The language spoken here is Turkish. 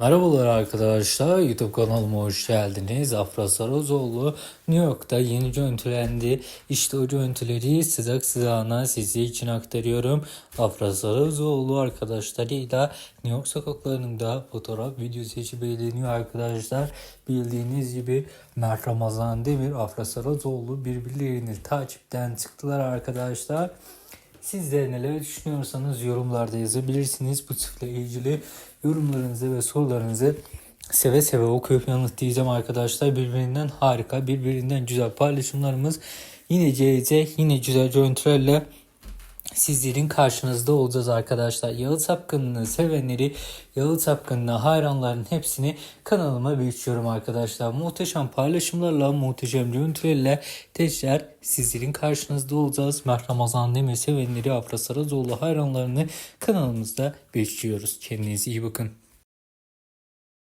Merhabalar arkadaşlar YouTube kanalıma hoş geldiniz. Afra Sarazoğlu New York'ta yeni görüntülendi. İşte o görüntüleri sıcak sıcağına sizi için aktarıyorum. Afra Sarazoğlu arkadaşlarıyla New York sokaklarında fotoğraf video seçip eğleniyor arkadaşlar. Bildiğiniz gibi Mert Ramazan Demir, Afra Sarazoğlu birbirlerini takipten çıktılar arkadaşlar. Siz de neler düşünüyorsanız yorumlarda yazabilirsiniz. Bu çiftle ilgili yorumlarınızı ve sorularınızı seve seve okuyup yanıtlayacağım arkadaşlar. Birbirinden harika, birbirinden güzel paylaşımlarımız yine gelecek, yine güzel görüntülerle sizlerin karşınızda olacağız arkadaşlar. Yalı Çapkın'ını sevenleri, Yalı Çapkın'ına hayranların hepsini kanalıma bekliyorum arkadaşlar. Muhteşem paylaşımlarla, muhteşem görüntülerle tekrar sizlerin karşınızda olacağız. Mert Ramazan Demir sevenleri, Afra Sarazoğlu hayranlarını kanalımızda bekliyoruz. Kendinize iyi bakın.